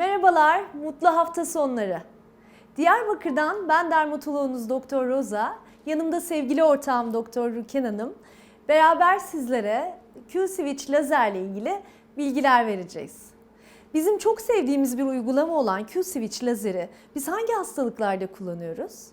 Merhabalar, mutlu hafta sonları. Diyarbakır'dan ben dermatoloğunuz Doktor Roza, yanımda sevgili ortağım Doktor Ruken Hanım. Beraber sizlere Q-Switch lazerle ilgili bilgiler vereceğiz. Bizim çok sevdiğimiz bir uygulama olan Q-Switch lazeri biz hangi hastalıklarda kullanıyoruz?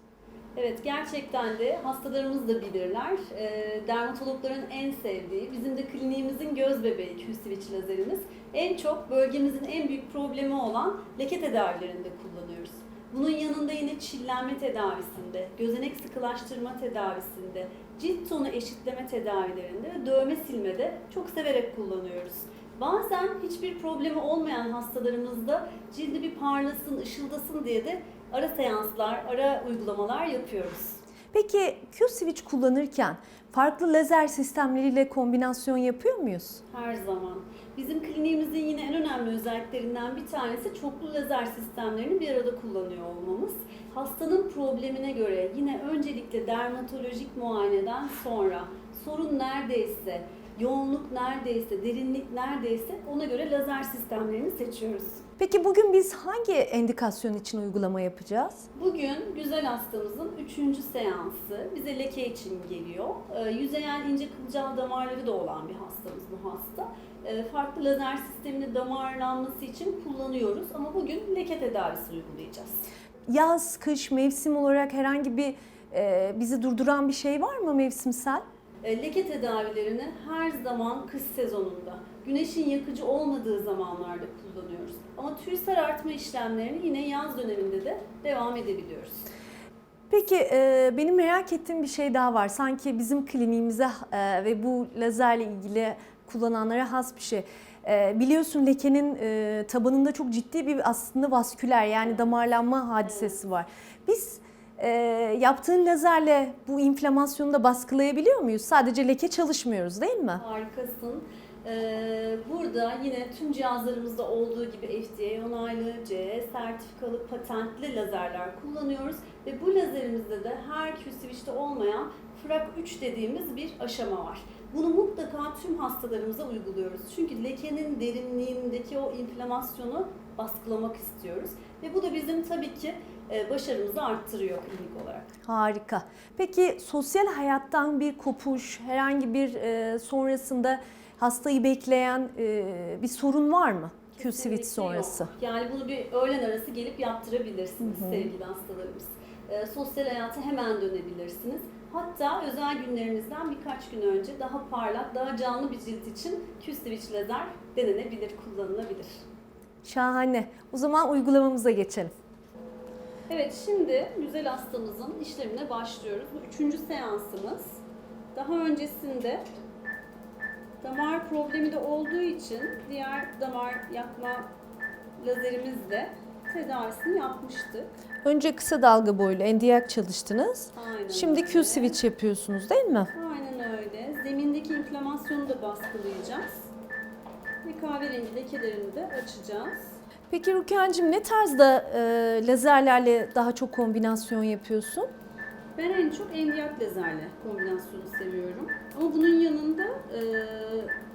Evet gerçekten de hastalarımız da bilirler. Ee, dermatologların en sevdiği, bizim de kliniğimizin göz bebeği Q-Switch lazerimiz. En çok bölgemizin en büyük problemi olan leke tedavilerinde kullanıyoruz. Bunun yanında yine çillenme tedavisinde, gözenek sıkılaştırma tedavisinde, cilt tonu eşitleme tedavilerinde ve dövme silmede çok severek kullanıyoruz. Bazen hiçbir problemi olmayan hastalarımızda cildi bir parlasın, ışıldasın diye de ara seanslar, ara uygulamalar yapıyoruz. Peki Q-Switch kullanırken farklı lazer sistemleriyle kombinasyon yapıyor muyuz? Her zaman. Bizim kliniğimizin yine en önemli özelliklerinden bir tanesi çoklu lazer sistemlerini bir arada kullanıyor olmamız. Hastanın problemine göre yine öncelikle dermatolojik muayeneden sonra sorun neredeyse, yoğunluk neredeyse, derinlik neredeyse ona göre lazer sistemlerini seçiyoruz. Peki bugün biz hangi endikasyon için uygulama yapacağız? Bugün güzel hastamızın üçüncü seansı bize leke için geliyor. Ee, yüzeyen ince kılcal damarları da olan bir hastamız bu hasta. Ee, farklı lazer sistemini damarlanması için kullanıyoruz ama bugün leke tedavisi uygulayacağız. Yaz, kış, mevsim olarak herhangi bir e, bizi durduran bir şey var mı mevsimsel? Ee, leke tedavilerini her zaman kış sezonunda, güneşin yakıcı olmadığı zamanlarda kullanıyoruz. Ama tüy sarartma işlemlerini yine yaz döneminde de devam edebiliyoruz. Peki e, benim merak ettiğim bir şey daha var. Sanki bizim kliniğimize e, ve bu lazerle ilgili kullananlara has bir şey. E, biliyorsun lekenin e, tabanında çok ciddi bir aslında vasküler yani damarlanma hadisesi var. Biz e, yaptığın lazerle bu inflamasyonu da baskılayabiliyor muyuz? Sadece leke çalışmıyoruz değil mi? Harikasın. Ee, burada yine tüm cihazlarımızda olduğu gibi FDA onaylı, CE sertifikalı, patentli lazerler kullanıyoruz. Ve bu lazerimizde de her Q-Switch'te olmayan FRAC 3 dediğimiz bir aşama var. Bunu mutlaka tüm hastalarımıza uyguluyoruz. Çünkü lekenin derinliğindeki o inflamasyonu baskılamak istiyoruz. Ve bu da bizim tabii ki e, başarımızı arttırıyor klinik olarak. Harika. Peki sosyal hayattan bir kopuş, herhangi bir e, sonrasında hastayı bekleyen e, bir sorun var mı? Q-Switch sonrası. yok. Yani bunu bir öğlen arası gelip yaptırabilirsiniz Hı hı. sevgili hastalarımız. Ee, sosyal hayata hemen dönebilirsiniz. Hatta özel günlerinizden birkaç gün önce daha parlak, daha canlı bir cilt için Q-Switch lazer denenebilir, kullanılabilir. Şahane. O zaman uygulamamıza geçelim. Evet şimdi güzel hastamızın işlemine başlıyoruz. Bu üçüncü seansımız. Daha öncesinde damar problemi de olduğu için diğer damar yakma lazerimizle tedavisini yapmıştık. Önce kısa dalga boylu endiyak çalıştınız. Aynen Şimdi öyle. Q-Switch yapıyorsunuz değil mi? Aynen öyle. Zemindeki inflamasyonu da baskılayacağız. Ve kahverengi lekelerini de açacağız. Peki Rukiyancığım ne tarzda e, lazerlerle daha çok kombinasyon yapıyorsun? Ben en çok endiyak lazerle kombinasyonu seviyorum. Ama bunun yanında e,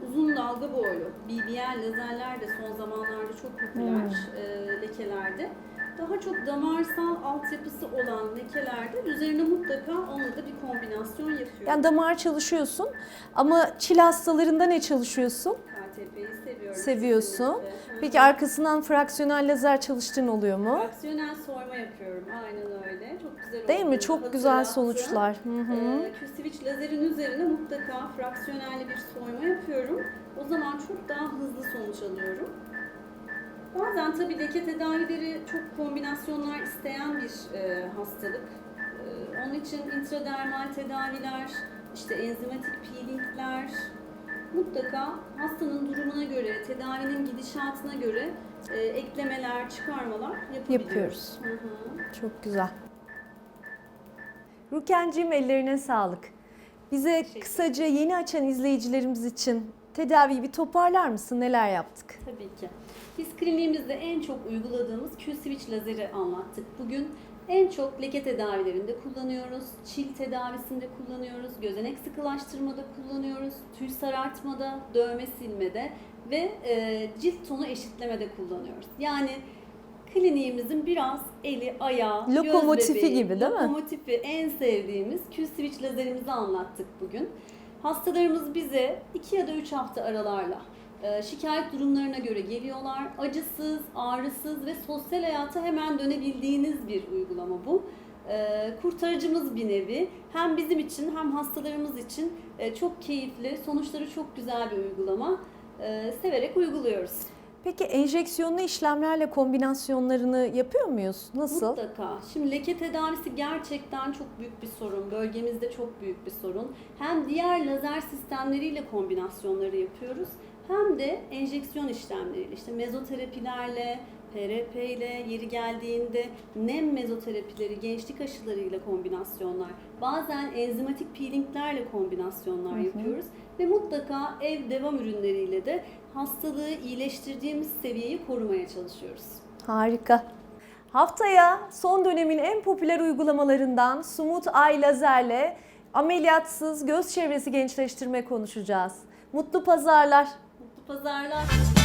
uzun dalga boylu BBL lazerler de son zamanlarda çok popüler e, lekelerde. Daha çok damarsal altyapısı olan lekelerde üzerine mutlaka onunla da bir kombinasyon yapıyorum. Yani damar çalışıyorsun ama çil hastalarında ne çalışıyorsun? KTP'yi. Seviyorsun. Peki arkasından fraksiyonel lazer çalıştığın oluyor mu? Fraksiyonel soyma yapıyorum. Aynen öyle. Çok güzel Değil mi? oluyor. Çok güzel sonuçlar. Hı hı. Ee, Q-Switch lazerin üzerine mutlaka fraksiyonel bir soyma yapıyorum. O zaman çok daha hızlı sonuç alıyorum. Bazen tabii leke tedavileri çok kombinasyonlar isteyen bir e, hastalık. E, onun için intradermal tedaviler, işte enzimatik peelingler, mutlaka hastanın durumuna göre, tedavinin gidişatına göre e, eklemeler, çıkarmalar yapabiliyoruz. Yapıyoruz. Hı hı. Çok güzel. Rukenciğim ellerine sağlık. Bize kısaca yeni açan izleyicilerimiz için tedaviyi bir toparlar mısın? Neler yaptık? Tabii ki. Biz kliniğimizde en çok uyguladığımız Q-Switch lazeri anlattık. Bugün en çok leke tedavilerinde kullanıyoruz, çil tedavisinde kullanıyoruz, gözenek sıkılaştırmada kullanıyoruz, tüy sarartmada, dövme silmede ve e, cilt tonu eşitlemede kullanıyoruz. Yani kliniğimizin biraz eli, ayağı, göz Lokomotifi bebeği, gibi değil mi? Lokomotifi en sevdiğimiz Q-switch lazerimizi anlattık bugün. Hastalarımız bize 2 ya da 3 hafta aralarla şikayet durumlarına göre geliyorlar. Acısız, ağrısız ve sosyal hayata hemen dönebildiğiniz bir uygulama bu. E, Kurtarıcımız bir nevi. Hem bizim için hem hastalarımız için e, çok keyifli, sonuçları çok güzel bir uygulama. E, Severek uyguluyoruz. Peki enjeksiyonlu işlemlerle kombinasyonlarını yapıyor muyuz? Nasıl? Mutlaka. Şimdi leke tedavisi gerçekten çok büyük bir sorun. Bölgemizde çok büyük bir sorun. Hem diğer lazer sistemleriyle kombinasyonları yapıyoruz. Hem de enjeksiyon işlemleriyle işte mezoterapilerle, PRP ile yeri geldiğinde nem mezoterapileri, gençlik aşılarıyla kombinasyonlar, bazen enzimatik peelinglerle kombinasyonlar Hı hı. yapıyoruz ve mutlaka ev devam ürünleriyle de hastalığı iyileştirdiğimiz seviyeyi korumaya çalışıyoruz. Harika. Haftaya son dönemin en popüler uygulamalarından Sumut Ay Lazer'le ameliyatsız göz çevresi gençleştirme konuşacağız. Mutlu pazarlar. Pazarlar.